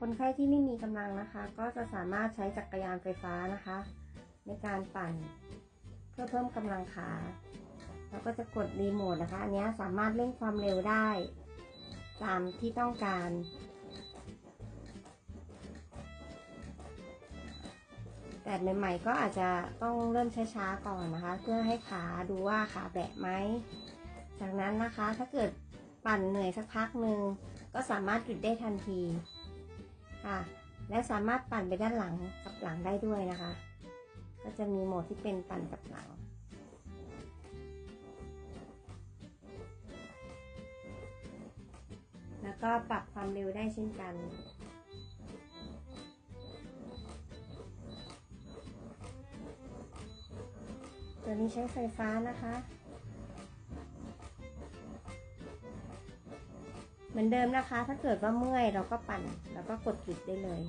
คนไข้ที่ไม่มีกำลังนะคะ ก็จะสามารถใช้จักรยานไฟฟ้านะคะ ในการปั่นเพื่อเพิ่มกำลังขาแล้วก็จะกดรีโมทนะคะ อันนี้สามารถเร่งความเร็วได้ ตามที่ต้องการ แต่ใหม่ๆก็อาจจะต้องเริ่มช้าๆก่อนนะคะ เพื่อให้ขาดูว่าขาแบะไหม จากนั้นนะคะถ้าเกิดปั่นเหนื่อยสักพักหนึ่งก็สามารถหยุดได้ทันที ค่ะ และสามารถปั่นไปด้านหลังกับหลังได้ด้วยนะคะ ก็จะมีโหมดที่เป็นปั่นกับหลังแล้วก็ปรับความเร็วได้เช่นกัน ตัวนี้ใช้ไฟฟ้านะคะ เหมือนเดิมนะคะ ถ้าเกิดว่าเมื่อยเราก็ปั่น แล้วก็กดหยุดได้เลย